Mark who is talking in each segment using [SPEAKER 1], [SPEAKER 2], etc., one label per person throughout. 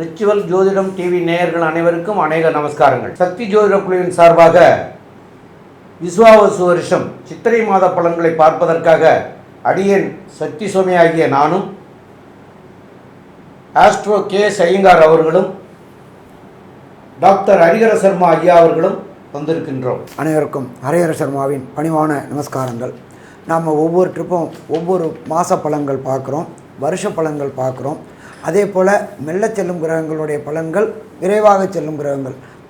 [SPEAKER 1] Ritual ஜோதிடம் TV நேயர்கள் அனைவருக்கும் அநேக நமஸ்காரங்கள். சக்தி ஜோதிட குழுவின் சார்பாக விஸ்வாவசு வருஷம் சித்திரை மாத பலன்களை பார்ப்பதற்காக அடியேன் சக்தி சுவாமி ஆகிய நானும் ஆஸ்ட்ரோ கே ஐயங்கார் அவர்களும் டாக்டர் ஹரிஹர சர்மா ஐயா அவர்களும் வந்திருக்கின்றோம்.
[SPEAKER 2] அனைவருக்கும் ஹரிஹர சர்மாவின் பணிவான நமஸ்காரங்கள். நாம் ஒவ்வொரு ட்ரிப்பும் ஒவ்வொரு மாத பலன்கள் பார்க்குறோம் வருஷ பலன்கள் பார்க்குறோம். அதே போல் மெல்ல செல்லும் கிரகங்களுடைய பலன்கள் விரைவாக செல்லும் கிரகங்கள்.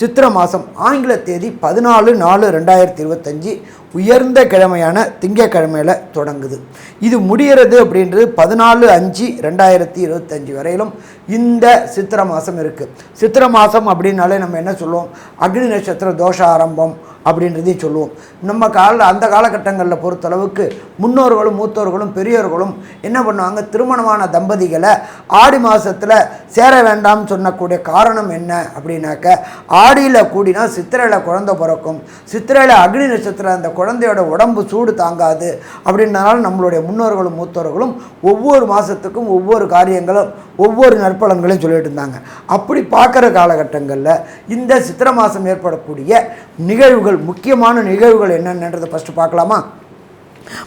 [SPEAKER 2] சித்திர மாதம் ஆங்கில தேதி பதினாலு நாலு ரெண்டாயிரத்தி இருபத்தஞ்சி. உயர்ந்த கிழமையான திங்கக்கிழமையில் தொடங்குது. இது முடிகிறது அப்படின்றது பதினாலு அஞ்சு ரெண்டாயிரத்தி இருபத்தஞ்சி வரையிலும் இந்த சித்திர மாதம் இருக்குது சித்திர மாதம் அப்படின்னாலே நம்ம என்ன சொல்லுவோம்? அக்னி நட்சத்திர தோஷ ஆரம்பம் அப்படின்றதையும் சொல்லுவோம். நம்ம கால அந்த காலகட்டங்களில் பொறுத்தளவுக்கு முன்னோர்களும் மூத்தோர்களும் பெரியோர்களும் என்ன பண்ணுவாங்க? திருமணமான தம்பதிகளை ஆடி மாதத்தில் சேர வேண்டாம்னு சொன்னக்கூடிய காரணம் என்ன அப்படின்னாக்க ஆடியில் கூடினா சித்திரையில் குழந்தை பிறக்கும். சித்திரையில் அக்னி நட்சத்திரம் அந்த குழந்தையோட உடம்பு சூடு தாங்காது அப்படின்றனால நம்மளுடைய முன்னோர்களும் மூத்தோர்களும் ஒவ்வொரு மாதத்துக்கும் ஒவ்வொரு காரியங்களும் ஒவ்வொரு நற்பலன்களையும் சொல்லிட்டு இருந்தாங்க. அப்படி பார்க்குற காலகட்டங்களில் இந்த சித்திர மாதம் ஏற்படக்கூடிய நிகழ்வுகள் முக்கியமான நிகழ்வுகள் என்னென்னன்றதை ஃபஸ்ட்டு பார்க்கலாமா?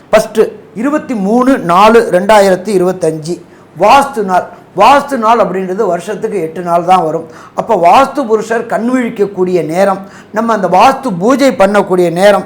[SPEAKER 2] ஃபஸ்ட்டு இருபத்தி மூணு நாலு ரெண்டாயிரத்தி இருபத்தஞ்சி. வாஸ்து நாள். வாஸ்து நாள் அப்படின்றது வருஷத்துக்கு எட்டு நாள் தான் வரும். அப்போ வாஸ்து புருஷர் கண் விழிக்கக்கூடிய நேரம் நம்ம அந்த வாஸ்து பூஜை பண்ணக்கூடிய நேரம்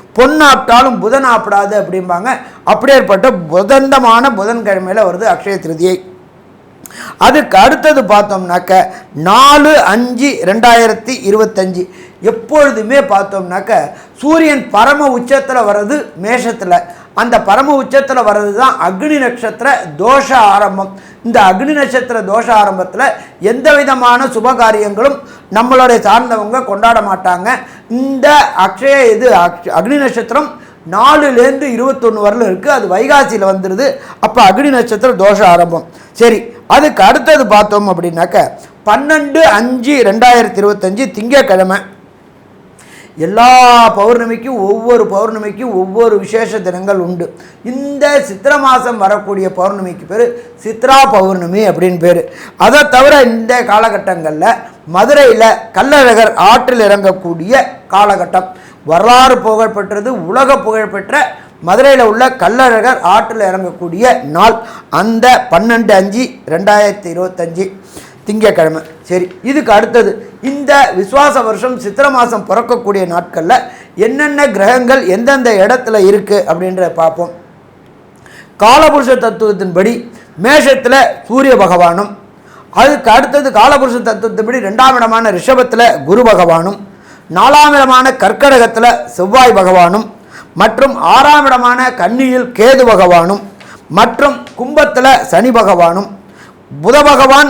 [SPEAKER 2] பொன்னாப்டாலும் புதன் ஆப்பிடாது அப்படிம்பாங்க. அப்படியேற்பட்ட புதந்தமான புதன்கிழமையில் வருது அக்ஷய திருதியை. அதுக்கு அடுத்தது பார்த்தோம்னாக்க நாலு அஞ்சு ரெண்டாயிரத்தி இருபத்தஞ்சி. எப்பொழுதுமே பார்த்தோம்னாக்க சூரியன் பரம உச்சத்தில் வர்றது மேஷத்தில். அந்த பரம உச்சத்தில் வர்றது தான் அக்னி நட்சத்திர தோஷ ஆரம்பம். இந்த அக்னி நட்சத்திர தோஷ ஆரம்பத்தில் எந்த விதமான சுபகாரியங்களும் நம்மளுடைய சார்ந்தவங்க கொண்டாட மாட்டாங்க. இந்த அக்ஷய இது அக்ஷ- அக்னி நட்சத்திரம் நாலுலேருந்து இருபத்தொன்று வரல இருக்குது அது வைகாசியில் வந்துடுது அப்போ அக்னி நட்சத்திரம் தோஷம் ஆரம்பம். சரி அதுக்கு அடுத்தது பார்த்தோம் அப்படின்னாக்க பன்னெண்டு அஞ்சு ரெண்டாயிரத்தி இருபத்தஞ்சி திங்கக்கிழமை. எல்லா பௌர்ணமிக்கும் ஒவ்வொரு பௌர்ணமிக்கும் ஒவ்வொரு விசேஷ தினங்கள் உண்டு. இந்த சித்திர மாதம் வரக்கூடிய பௌர்ணமிக்கு பேர் சித்ரா பௌர்ணமி அப்படின்னு பேர். அதை தவிர இந்த காலகட்டங்களில் மதுரையில் கள்ளழகர் ஆற்றில் இறங்கக்கூடிய காலகட்டம். வரலாறு புகழ்பெற்றது உலக புகழ்பெற்ற மதுரையில் உள்ள கள்ளழகர் ஆற்றில் இறங்கக்கூடிய நாள். அந்த பன்னெண்டு அஞ்சு ரெண்டாயிரத்தி இருபத்தஞ்சி திங்கக்கிழமை சரி இதுக்கு அடுத்தது இந்த விசுவாச வருஷம் சித்திர மாதம் பிறக்கக்கூடிய நாட்களில் என்னென்ன கிரகங்கள் எந்தெந்த இடத்துல இருக்குது அப்படின்றத பார்ப்போம். காலபுருஷ தத்துவத்தின்படி மேஷத்தில் சூரிய பகவானும் அதுக்கு அடுத்தது காலபுருஷ தத்துவத்தின்படி ரெண்டாம் இடமான ரிஷபத்தில் குரு பகவானும் நாலாம் இடமான கற்கடகத்தில் செவ்வாய் பகவானும் மற்றும் ஆறாம் இடமான கன்னியில் கேது பகவானும் மற்றும் கும்பத்தில் சனி பகவானும் புத பகவான்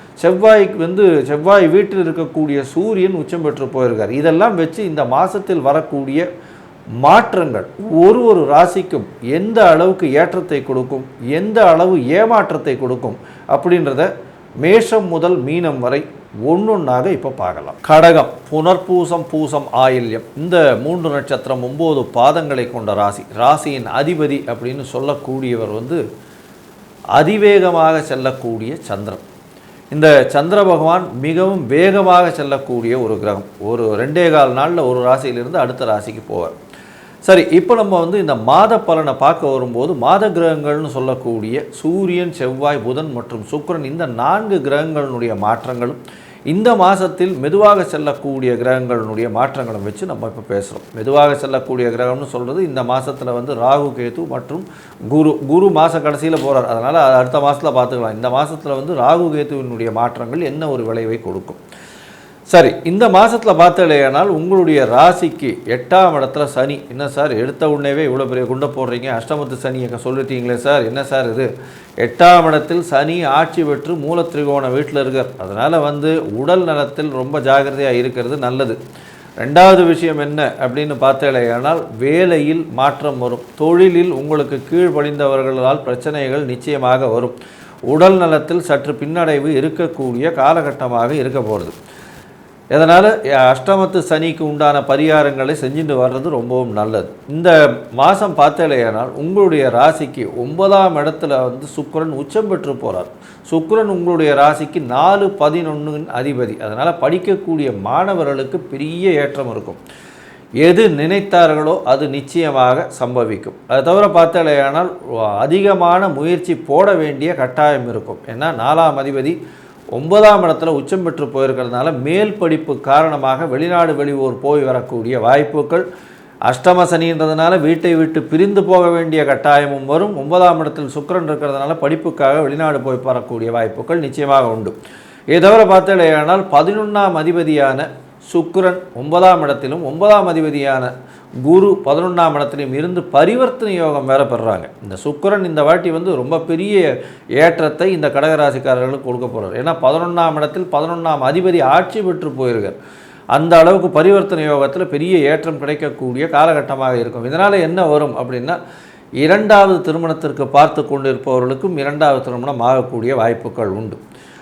[SPEAKER 3] செவ்வாய்க்கு வந்து செவ்வாய் வீட்டில் இருக்கக்கூடிய சூரியன் உச்சம் பெற்று போயிருக்கார். இதெல்லாம் வச்சு இந்த மாதத்தில் வரக்கூடிய மாற்றங்கள் ஒரு ஒரு ராசிக்கும் எந்த அளவுக்கு ஏற்றத்தை கொடுக்கும் எந்த அளவு ஏமாற்றத்தை கொடுக்கும் அப்படின்றத மேஷம் முதல் மீனம் வரை ஒன்றொன்னாக இப்போ பார்க்கலாம். கடகம் புனர்பூசம் பூசம் ஆயில்யம் இந்த மூன்று நட்சத்திரம் ஒம்பது பாதங்களை கொண்ட ராசி. ராசியின் அதிபதி அப்படின்னு சொல்லக்கூடியவர் வந்து அதிவேகமாக செல்லக்கூடிய சந்திரன். இந்த சந்திர பகவான் மிகவும் வேகமாக செல்லக்கூடிய ஒரு கிரகம். ஒரு ரெண்டே கால் நாளில் ஒரு ராசியிலிருந்து அடுத்த ராசிக்கு போவார். சரி இப்போ நம்ம வந்து இந்த மாத பலனை பார்க்க வரும்போது மாத கிரகங்கள்னு சொல்லக்கூடிய சூரியன் செவ்வாய் புதன் மற்றும் சுக்கிரன் இந்த நான்கு கிரகங்களினுடைய மாற்றங்களும் இந்த மாதத்தில் மெதுவாக செல்லக்கூடிய கிரகங்களினுடைய மாற்றங்களும் வச்சு நம்ம இப்போ பேசுகிறோம் மெதுவாக செல்லக்கூடிய கிரகம்னு சொல்கிறது இந்த மாதத்தில் வந்து ராகு கேது மற்றும் குரு. குரு மாத கடைசியில் போகிறார் அதனால் அடுத்த மாதத்தில் பார்த்துக்கலாம். இந்த மாதத்தில் வந்து ராகு கேதுவினுடைய மாற்றங்கள் என்ன ஒரு விளைவை கொடுக்கும்? சரி இந்த மாதத்தில் பார்த்தலையானால் உங்களுடைய ராசிக்கு எட்டாம் இடத்துல சனி. என்ன சார் எடுத்த உடனேவே இவ்வளோ பெரிய குண்டை போடுறீங்க? அஷ்டமத்து சனியை சொல்லிட்டீங்களே சார் என்ன சார் இது? எட்டாம் இடத்தில் சனி ஆட்சி பெற்று மூல திரிகோண வீட்டில் இருக்கார். அதனால் வந்து உடல் நலத்தில் ரொம்ப ஜாகிரதையாக இருக்கிறது நல்லது. ரெண்டாவது விஷயம் என்ன அப்படின்னு பார்த்தலையானால் வேலையில் மாற்றம் வரும். தொழிலில் உங்களுக்கு கீழ்ப்படிந்தவர்களால் பிரச்சனைகள் நிச்சயமாக வரும். உடல் நலத்தில் சற்று பின்னடைவு இருக்கக்கூடிய காலகட்டமாக இருக்க போகிறது இதனால் அஷ்டமத்து சனிக்கு உண்டான பரிகாரங்களை செஞ்சுட்டு வர்றது ரொம்பவும் நல்லது. இந்த மாதம் பார்த்தலையானால் உங்களுடைய ராசிக்கு ஒன்பதாம் இடத்துல வந்து சுக்கரன் உச்சம் பெற்று போகிறார் சுக்கரன் உங்களுடைய ராசிக்கு நாலு பதினொன்று அதிபதி. அதனால் படிக்கக்கூடிய மாணவர்களுக்கு பெரிய ஏற்றம் இருக்கும். எது நினைத்தார்களோ அது நிச்சயமாக சம்பவிக்கும். அதை தவிர பார்த்தாலேயானால் அதிகமான முயற்சி போட வேண்டிய கட்டாயம் இருக்கும். ஏன்னா நாலாம் அதிபதி ஒன்பதாம் இடத்துல உச்சம் பெற்று போயிருக்கிறதுனால மேல் படிப்பு காரணமாக வெளிநாடு வெளியூர் போய் வரக்கூடிய வாய்ப்புகள். அஷ்டம சனின்றதுனால வீட்டை விட்டு பிரிந்து போக வேண்டிய கட்டாயமும் வரும். ஒன்பதாம் இடத்தில் சுக்கிரன் இருக்கிறதுனால படிப்புக்காக வெளிநாடு போய் வரக்கூடிய வாய்ப்புகள் நிச்சயமாக உண்டு. இதை தவிர பார்த்தாலேயானால் பதினொன்றாம் அதிபதியான சுக்கரன் ஒன்பதாம் இடத்திலும் ஒன்பதாம் அதிபதியான குரு பதினொன்றாம் இடத்துலையும் இருந்து பரிவர்த்தனை யோகம் வேற பெறுறாங்க. இந்த சுக்கிரன் இந்த வாட்டி வந்து ரொம்ப பெரிய ஏற்றத்தை இந்த கடகராசிக்காரர்களுக்கு கொடுக்க போகிறார் ஏன்னா பதினொன்றாம் இடத்தில் பதினொன்றாம் அதிபதி ஆட்சி பெற்று போயிருக்கார். அந்த அளவுக்கு பரிவர்த்தனை யோகத்தில் பெரிய ஏற்றம் கிடைக்கக்கூடிய காலகட்டமாக இருக்கும். இதனால் என்ன வரும் அப்படின்னா இரண்டாவது திருமணத்திற்கு பார்த்து கொண்டிருப்பவர்களுக்கும் இரண்டாவது திருமணம் ஆகக்கூடிய வாய்ப்புகள் உண்டு.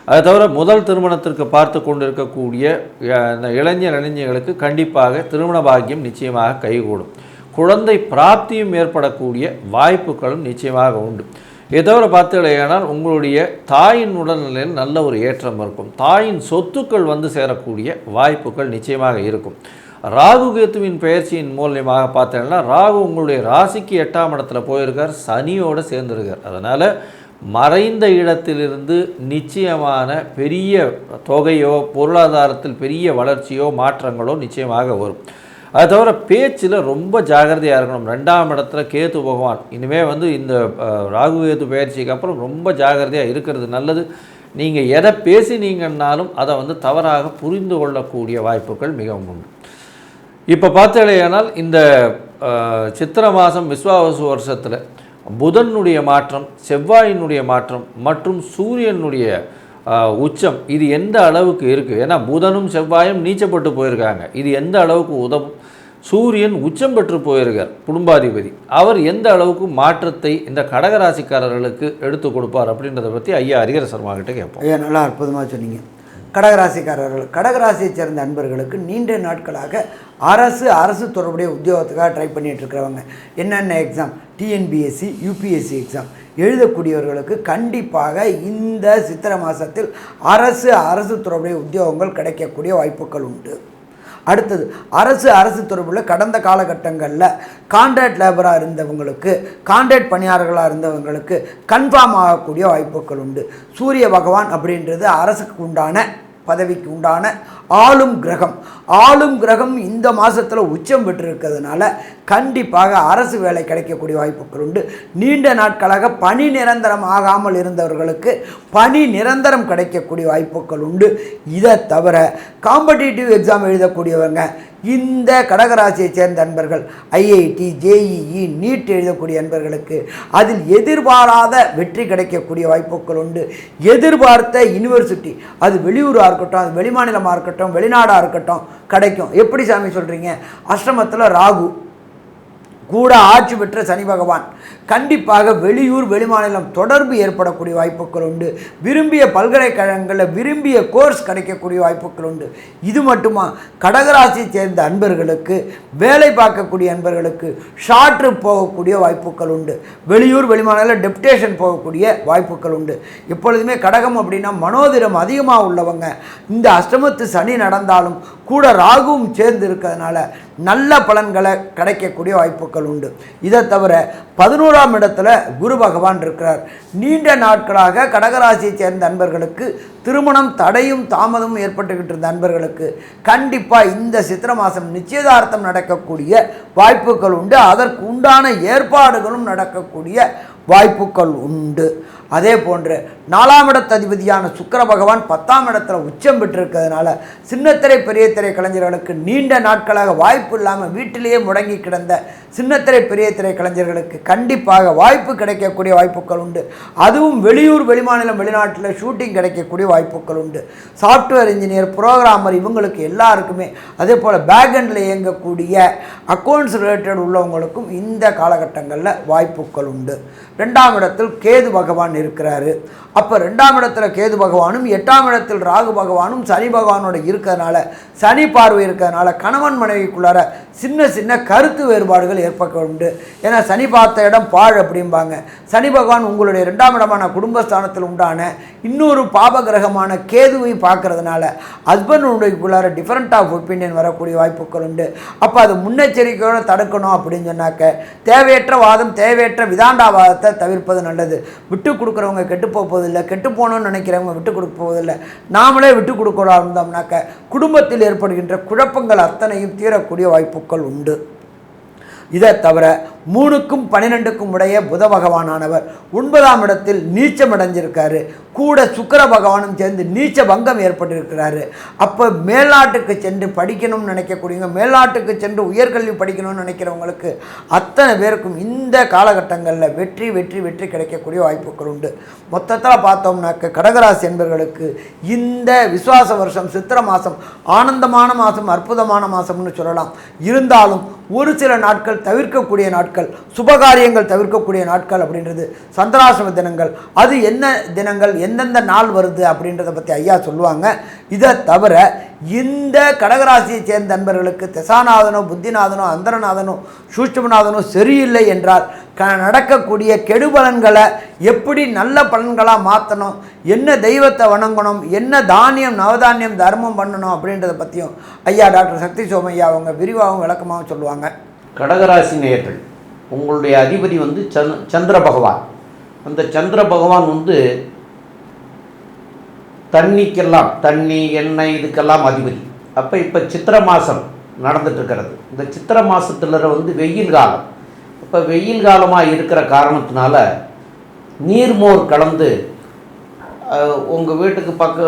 [SPEAKER 3] அதை தவிர முதல் திருமணத்திற்கு பார்த்து கொண்டிருக்கக்கூடிய இந்த இளைஞர் இளைஞர்களுக்கு கண்டிப்பாக திருமண பாக்கியம் நிச்சயமாக கைகூடும். குழந்தை பிராப்தியும் ஏற்படக்கூடிய வாய்ப்புகளும் நிச்சயமாக உண்டு. இதை தவிர பார்த்தீங்களேயானால் உங்களுடைய தாயின் உடல்நிலையில் நல்ல ஒரு ஏற்றம் இருக்கும். தாயின் சொத்துக்கள் வந்து சேரக்கூடிய வாய்ப்புகள் நிச்சயமாக இருக்கும். ராகு கேத்துவின் பெயர்ச்சியின் மூலியமாக பார்த்தீங்கன்னா ராகு உங்களுடைய ராசிக்கு எட்டாம் இடத்துல போயிருக்கார் சனியோடு சேர்ந்துருக்கார். அதனால் மறைந்த இடத்திலிருந்து நிச்சயமான பெரிய தொகையோ பொருளாதாரத்தில் பெரிய வளர்ச்சியோ மாற்றங்களோ நிச்சயமாக வரும். அது தவிர பேச்சில் ரொம்ப ஜாகிரதையாக இருக்கணும். ரெண்டாம் இடத்துல கேத்து பகவான். இனிமேல் வந்து இந்த ராகு கேத்து பயிற்சிக்கு அப்புறம் ரொம்ப ஜாகிரதையாக இருக்கிறது நல்லது. நீங்கள் எதை பேசினீங்கன்னாலும் அதை வந்து தவறாக புரிந்து கொள்ளக்கூடிய வாய்ப்புகள் மிகவும் உண்டு. இப்போ பார்த்தீங்களேனால் இந்த சித்திர மாதம் விஸ்வாவசு வருஷத்தில் புதனுடைய மாற்றம் செவ்வாயினுடைய மாற்றம் மற்றும் சூரியனுடைய உச்சம் இது எந்த அளவுக்கு இருக்குது ஏன்னா புதனும் செவ்வாயும் நீச்சப்பட்டு போயிருக்காங்க. இது எந்த அளவுக்கு உதவும்? சூரியன் உச்சம் பெற்று போயிருக்கார் குடும்பாதிபதி. அவர் எந்த அளவுக்கு மாற்றத்தை இந்த கடகராசிக்காரர்களுக்கு எடுத்து கொடுப்பார் அப்படின்றத பற்றி ஐயா ஹரிகர சர்மா கிட்ட கேட்போம்.
[SPEAKER 2] ஐயா நல்லா அற்புதமாக சொன்னீங்க. கடகராசிக்காரர்கள். கடகராசியை சேர்ந்த அன்பர்களுக்கு நீண்ட நாட்களாக அரசு அரசு தொடர்புடைய உத்தியோகத்துக்காக ட்ரை பண்ணிகிட்டு இருக்கிறவங்க என்னென்ன எக்ஸாம் டிஎன்பிஎஸ்சி யூபிஎஸ்சி எக்ஸாம் எழுதக்கூடியவர்களுக்கு கண்டிப்பாக இந்த சித்திரை மாதத்தில் அரசு அரசு தொடர்புடைய உத்தியோகங்கள் கிடைக்கக்கூடிய வாய்ப்புகள் உண்டு. அடுத்தது அரசு அரசு தொடர்பில் கடந்த காலகட்டங்களில் கான்ட்ராக்ட் லேபராக இருந்தவங்களுக்கு கான்ட்ராக்ட் பணியாளர்களாக இருந்தவங்களுக்கு கன்ஃபார்ம் ஆகக்கூடிய வாய்ப்புகள் உண்டு. சூரிய பகவான் அப்படின்றது அரசுக்கு உண்டான பதவிக்கு உண்டான ஆளும் கிரகம். ஆளும் கிரகம் இந்த மாதத்தில் உச்சம் பெற்றிருக்கிறதுனால கண்டிப்பாக அரசு வேலை கிடைக்கக்கூடிய வாய்ப்புகள் உண்டு. நீண்ட நாட்களாக பணி நிரந்தரம் ஆகாமல் இருந்தவர்களுக்கு பணி நிரந்தரம் கிடைக்கக்கூடிய வாய்ப்புகள் உண்டு. இதை தவிர காம்படிட்டிவ் எக்ஸாம் எழுதக்கூடியவங்க இந்த கடகராசியை சேர்ந்த அன்பர்கள் ஐஐடி ஜேஇஇ நீட் எழுதக்கூடிய அன்பர்களுக்கு அதில் எதிர்பாராத வெற்றி கிடைக்கக்கூடிய வாய்ப்புகள் உண்டு. எதிர்பார்த்த யுனிவர்சிட்டி அது வெளியூராக இருக்கட்டும் அது வெளிமாநிலமாக இருக்கட்டும் வெளிநாடாக இருக்கட்டும் கிடைக்கும். எப்படி சாமி சொல்கிறீங்க அஷ்டமத்தில் ராகு. கூட ஆட்சி பெற்ற சனி பகவான். கண்டிப்பாக வெளியூர் வெளிமாநிலம் தொடர்பு ஏற்படக்கூடிய வாய்ப்புகள் உண்டு. விரும்பிய பல்கலைக்கழகங்களில் விரும்பிய கோர்ஸ் கிடைக்கக்கூடிய வாய்ப்புகள் உண்டு. இது மட்டுமா? கடகராசியை சேர்ந்த அன்பர்களுக்கு வேலை பார்க்கக்கூடிய அன்பர்களுக்கு ஷார்ட் போகக்கூடிய வாய்ப்புகள் உண்டு. வெளியூர் வெளிமாநில டெப்டேஷன் போகக்கூடிய வாய்ப்புகள் உண்டு. எப்பொழுதுமே கடகம் அப்படின்னா மனோதிரம் அதிகமாக உள்ளவங்க. இந்த அஷ்டமத்து சனி நடந்தாலும் கூட ராகுவும் சேர்ந்து இருக்கிறதுனால நல்ல பலன்களை கிடைக்கக்கூடிய வாய்ப்புகள் உண்டு. இதை தவிர பதினோராம் இடத்துல குரு பகவான் இருக்கிறார். நீண்ட நாட்களாக கடகராசியை சேர்ந்த அன்பர்களுக்கு திருமணம் தடையும் தாமதமும் ஏற்பட்டுக்கிட்டு இருந்த அன்பர்களுக்கு கண்டிப்பாக இந்த சித்திர மாதம் நிச்சயதார்த்தம் நடக்கக்கூடிய வாய்ப்புகள் உண்டு. அதற்கு உண்டான ஏற்பாடுகளும் நடக்கக்கூடிய வாய்ப்புகள் உண்டு. அதே போன்று நாலாம் இடத்து அதிபதியான பகவான் பத்தாம் இடத்துல உச்சம் பெற்றிருக்கிறதுனால சின்னத்திரை பெரிய திரை கலைஞர்களுக்கு நீண்ட நாட்களாக வாய்ப்பு இல்லாமல் வீட்டிலேயே முடங்கி கிடந்த சின்னத்திரை பெரிய திரை கலைஞர்களுக்கு கண்டிப்பாக வாய்ப்பு கிடைக்கக்கூடிய வாய்ப்புகள் உண்டு. அதுவும் வெளியூர் வெளிமாநிலம் வெளிநாட்டில் ஷூட்டிங் கிடைக்கக்கூடிய வாய்ப்புகள் உண்டு. சாஃப்ட்வேர் இன்ஜினியர் ப்ரோக்ராமர் இவங்களுக்கு எல்லாருக்குமே அதே போல் பேக்ஹண்டில் இயங்கக்கூடிய அக்கௌண்ட்ஸ் ரிலேட்டட் உள்ளவங்களுக்கும் இந்த காலகட்டங்களில் வாய்ப்புகள் உண்டு. ரெண்டாம் இடத்தில் கேது பகவான் இருக்கிறாரு. அப்போ ரெண்டாம் இடத்துல கேது பகவானும் எட்டாம் இடத்தில் ராகு பகவானும் சனி பகவானோட இருக்கிறதுனால சனி பார்வை இருக்கிறதுனால கணவன் மனைவிக்குள்ளார சின்ன சின்ன கருத்து வேறுபாடுகள் ஏற்பட உண்டு. ஏன்னா சனி பார்த்த இடம் பாழ் அப்படிம்பாங்க. சனி பகவான் உங்களுடைய ரெண்டாம் இடமான குடும்பஸ்தானத்தில் உண்டான இன்னொரு பாபகிரகமான கேதுவை பார்க்கறதுனால ஹஸ்பண்டுக்குள்ளார டிஃப்ரெண்ட் ஆஃப் ஒப்பீனியன் வரக்கூடிய வாய்ப்புகள் உண்டு. அப்போ அது முன்னெச்சரிக்கையோடு தடுக்கணும் அப்படின்னு சொன்னாக்க தேவையற்ற வாதம் தேவையற்ற விதாண்டாவாதத்தை தவிர்ப்பது நல்லது. விட்டு கொடுக்குறவங்க கெட்டு போவதில்லை. கெட்டு போகணும்னு நினைக்கிறவங்க விட்டு கொடுக்க போவதில்லை. நாமளே விட்டு கொடுக்கலாம் இருந்தோம்னாக்க குடும்பத்தில் ஏற்படுகின்ற குழப்பங்கள் அத்தனையும் தீரக்கூடிய வாய்ப்புகள் உண்டு. இதை தவிர மூணுக்கும் பன்னிரெண்டுக்கும் உடைய புத பகவானானவர். ஒன்பதாம் இடத்தில் நீச்சம் அடைஞ்சிருக்காரு. கூட சுக்கர பகவானும் சேர்ந்து நீச்ச பங்கம் ஏற்பட்டிருக்கிறாரு. அப்போ மேல்நாட்டுக்கு சென்று படிக்கணும்னு நினைக்கக்கூடியவங்க மேல்நாட்டுக்கு சென்று உயர்கல்வி படிக்கணும்னு நினைக்கிறவங்களுக்கு அத்தனை பேருக்கும் இந்த காலகட்டங்களில் வெற்றி வெற்றி வெற்றி கிடைக்கக்கூடிய வாய்ப்புகள் உண்டு. மொத்தத்தில் பார்த்தோம்னாக்க கடகராசி என்பவர்களுக்கு இந்த விசுவாச வருஷம் சித்திர மாதம் ஆனந்தமான மாதம் அற்புதமான மாதம்னு சொல்லலாம். இருந்தாலும் ஒரு சில நாட்கள் தவிர்க்கக்கூடிய நாட்கள் சுபகாரியங்கள் தவிர்க்கக்கூடிய நாட்கள் அப்படின்றது சந்திராசிரம தினங்கள். அது என்ன தினங்கள் எந்தெந்த நாள் வருது அப்படின்றத பற்றி ஐயா சொல்லுவாங்க. இதை தவிர இந்த கடகராசியை சேர்ந்த நண்பர்களுக்கு திசாநாதனோ புத்திநாதனோ அந்தரநாதனோ சூஷ்டமநாதனோ சரியில்லை என்றால் க நடக்கக்கூடிய கெடுபலன்களை எப்படி நல்ல பலன்களாக மாற்றணும் என்ன தெய்வத்தை வணங்கணும் என்ன தானியம் நவதானியம் தர்மம் பண்ணணும் அப்படின்றத பற்றியும் ஐயா டாக்டர் சக்தி சோமையா அவங்க விரிவாகவும் விளக்கமாகவும் சொல்லுவாங்க.
[SPEAKER 1] கடகராசி நேர்கள் உங்களுடைய அதிபதி வந்து சந் சந்திர பகவான். அந்த சந்திர பகவான் வந்து தண்ணிக்கெல்லாம் தண்ணி எண்ணெய் இதுக்கெல்லாம் அதிபதி. அப்போ இப்போ சித்திர மாதம் நடந்துட்டுருக்கிறது. இந்த சித்திர மாதத்துல வந்து வெயில் காலம். இப்போ வெயில் காலமாக இருக்கிற காரணத்தினால நீர்மோர் கலந்து உங்கள் வீட்டுக்கு பக்க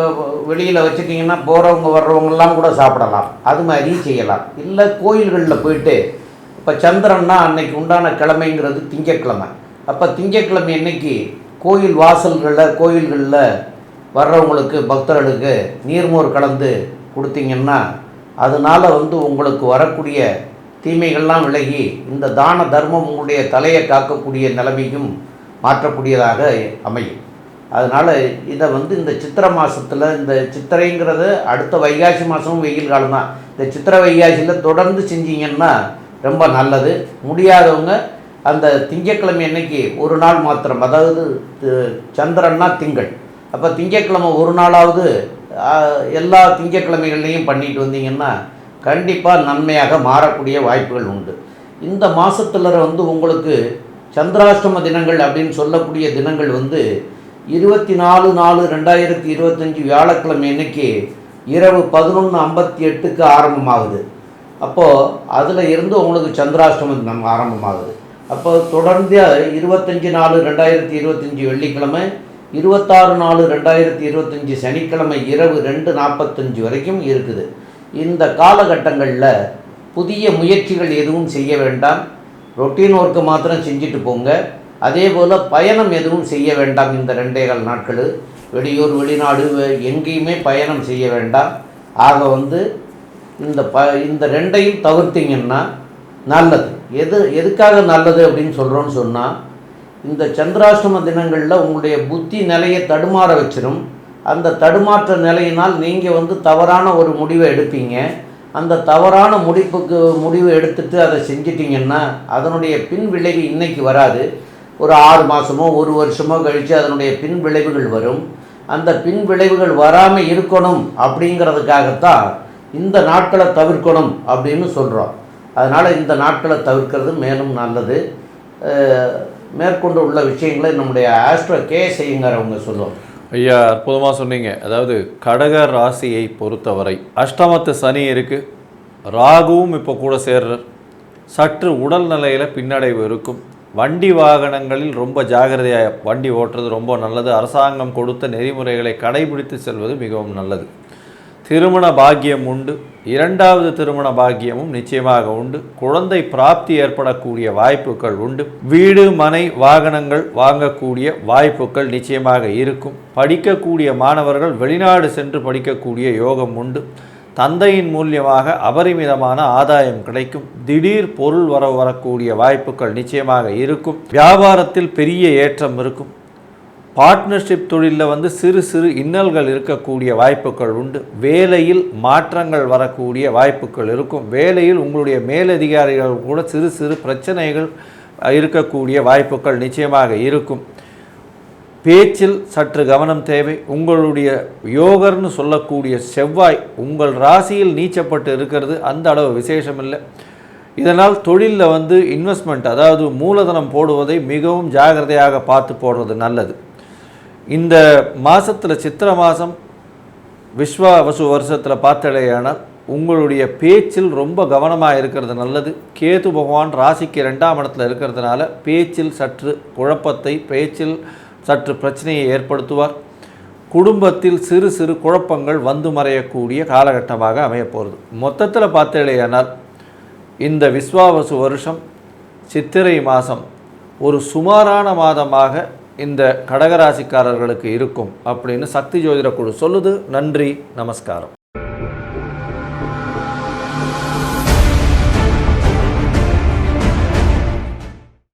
[SPEAKER 1] வெளியில் வச்சுட்டிங்கன்னா போகிறவங்க வர்றவங்கெல்லாம் கூட சாப்பிடலாம். அது மாதிரியும் செய்யலாம். இல்லை கோயில்களில் போயிட்டு இப்போ சந்திரன்னா அன்னைக்கு உண்டான கிழமைங்கிறது திங்கக்கிழமை அப்போ திங்கக்கிழமை அன்னைக்கு கோயில் வாசல்களில் கோயில்களில் வர்றவங்களுக்கு பக்தர்களுக்கு நீர்மோர் கலந்து கொடுத்தீங்கன்னா அதனால் வந்து உங்களுக்கு வரக்கூடிய தீமைகள்லாம் விலகி இந்த தான தர்மம் உங்களுடைய தலையை காக்கக்கூடிய நிலைமையும் மாற்றக்கூடியதாக அமையும். அதனால் இதை வந்து இந்த சித்திரை மாதத்தில் இந்த சித்திரைங்கிறது அடுத்த வைகாசி மாதமும் வெயில் காலம் தான் இந்த சித்திரை வைகாசியில் தொடர்ந்து செஞ்சீங்கன்னா ரொம்ப நல்லது. முடியாதவங்க அந்த திங்கக்கிழமை அன்னைக்கு ஒரு நாள் மாத்திரம். அதாவது சந்திரன்னா திங்கள். அப்போ திங்கட்கிழமை ஒரு நாளாவது எல்லா திங்கக்கிழமைகள்லையும் பண்ணிட்டு வந்தீங்கன்னா கண்டிப்பாக நன்மையாக மாறக்கூடிய வாய்ப்புகள் உண்டு. இந்த மாதத்தில் வந்து உங்களுக்கு சந்திராஷ்டம தினங்கள் அப்படின்னு சொல்லக்கூடிய தினங்கள் வந்து இருபத்தி நாலு நாலு ரெண்டாயிரத்தி இருபத்தஞ்சி வியாழக்கிழமை அன்னைக்கு இரவு பதினொன்று ஐம்பத்தி எட்டுக்கு ஆரம்பமாகுது. அப்போது அதில் இருந்து உங்களுக்கு சந்திராஷ்டமம் நம்ம ஆரம்பமாகுது. அப்போ தொடர்ந்து இருபத்தஞ்சி நாலு ரெண்டாயிரத்தி இருபத்தஞ்சி வெள்ளிக்கிழமை இருபத்தாறு நாலு ரெண்டாயிரத்தி இருபத்தஞ்சி சனிக்கிழமை இரவு ரெண்டு நாற்பத்தஞ்சு வரைக்கும் இருக்குது. இந்த காலகட்டங்களில் புதிய முயற்சிகள் எதுவும் செய்ய வேண்டாம். ரொட்டீன் ஒர்க்கு மாத்திரம் செஞ்சுட்டு போங்க. அதே போல் பயணம் எதுவும் செய்ய வேண்டாம் இந்த ரெண்டே கால் நாட்கள். வெளியூர் வெளிநாடு எங்கேயுமே பயணம் செய்ய வேண்டாம். ஆக வந்து இந்த ப இந்த ரெண்டையும் தவிர்த்திங்கன்னா நல்லது. எது எதுக்காக நல்லது அப்படின்னு சொல்கிறோன்னு சொன்னால் இந்த சந்திராஷ்டம தினங்களில் உங்களுடைய புத்தி நிலையை தடுமாற வச்சிடும் அந்த தடுமாற்ற நிலையினால் நீங்கள் வந்து தவறான ஒரு முடிவை எடுப்பீங்க. அந்த தவறான முடிப்புக்கு முடிவு எடுத்துட்டு அதை செஞ்சிட்டிங்கன்னா அதனுடைய பின் விளைவு இன்னைக்கு வராது. ஒரு ஆறு மாதமோ ஒரு வருஷமோ கழித்து அதனுடைய பின் விளைவுகள் வரும். அந்த பின் விளைவுகள் வராமல் இருக்கணும் அப்படிங்கிறதுக்காகத்தான் இந்த நாட்களை தவிர்க்கணும் அப்படின்னு சொல்கிறோம் அதனால் இந்த நாட்களை தவிர்க்கிறது மேலும் நல்லது. மேற்கொண்டு உள்ள விஷயங்களை நம்முடைய ஆஸ்ட்ரோ கே செய்யுங்கிறவங்க சொல்லுவோம்
[SPEAKER 3] ஐயா அற்புதமாக சொன்னீங்க. அதாவது கடக ராசியை பொறுத்தவரை அஷ்டமத்து சனி இருக்குது ராகுவும் இப்போ கூட சேர்றார். சற்று உடல் நிலையில் பின்னடைவு இருக்கும். வண்டி வாகனங்களில் ரொம்ப ஜாகிரதையாக வண்டி ஓட்டுறது ரொம்ப நல்லது. அரசாங்கம் கொடுத்த நெறிமுறைகளை கடைபிடித்து செல்வது மிகவும் நல்லது. திருமண பாக்கியம் உண்டு. இரண்டாவது திருமண பாக்கியமும் நிச்சயமாக உண்டு. குழந்தை பிராப்தி ஏற்படக்கூடிய வாய்ப்புகள் உண்டு. வீடு மனை வாகனங்கள் வாங்கக்கூடிய வாய்ப்புகள் நிச்சயமாக இருக்கும். படிக்கக்கூடிய மாணவர்கள் வெளிநாடு சென்று படிக்கக்கூடிய யோகம் உண்டு. தந்தையின் மூலியமாக அபரிமிதமான ஆதாயம் கிடைக்கும். திடீர் பொருள் வரவு வரக்கூடிய வாய்ப்புகள் நிச்சயமாக இருக்கும். வியாபாரத்தில் பெரிய ஏற்றம் இருக்கும். பார்ட்னர்ஷிப் தொழிலில் வந்து சிறு சிறு இன்னல்கள் இருக்கக்கூடிய வாய்ப்புகள் உண்டு. வேலையில் மாற்றங்கள் வரக்கூடிய வாய்ப்புகள் இருக்கும். வேலையில் உங்களுடைய மேலதிகாரிகள் கூட சிறு சிறு பிரச்சனைகள் இருக்கக்கூடிய வாய்ப்புகள் நிச்சயமாக இருக்கும். பேச்சில் சற்று கவனம் தேவை. உங்களுடைய யோகர்னு சொல்லக்கூடிய செவ்வாய் உங்கள் ராசியில் நீச்சப்பட்டு இருக்கிறது. அந்த அளவு விசேஷம் இல்லை இதனால் தொழிலில் வந்து இன்வெஸ்ட்மெண்ட் அதாவது மூலதனம் போடுவதை மிகவும் ஜாகிரதையாக பார்த்து போடுறது நல்லது. இந்த மாதத்தில் சித்திர மாதம் விஸ்வா வசு வருஷத்தில் பார்த்தடையானால் உங்களுடைய பேச்சில் ரொம்ப கவனமாக இருக்கிறது நல்லது. கேது பகவான் ராசிக்கு ரெண்டாம் இடத்துல இருக்கிறதுனால பேச்சில் சற்று குழப்பத்தை பேச்சில் சற்று பிரச்சனையை ஏற்படுத்துவார். குடும்பத்தில் சிறு சிறு குழப்பங்கள் வந்து மறையக்கூடிய காலகட்டமாக அமையப்போகிறது மொத்தத்தில் பார்த்தேலையானால் இந்த விஸ்வாவசு வருஷம் சித்திரை மாதம் ஒரு சுமாரான மாதமாக இந்த கடகராசிக்காரர்களுக்கு இருக்கும் அப்படின்னு சக்தி ஜோதிட குழு சொல்லுது. நன்றி நமஸ்காரம்.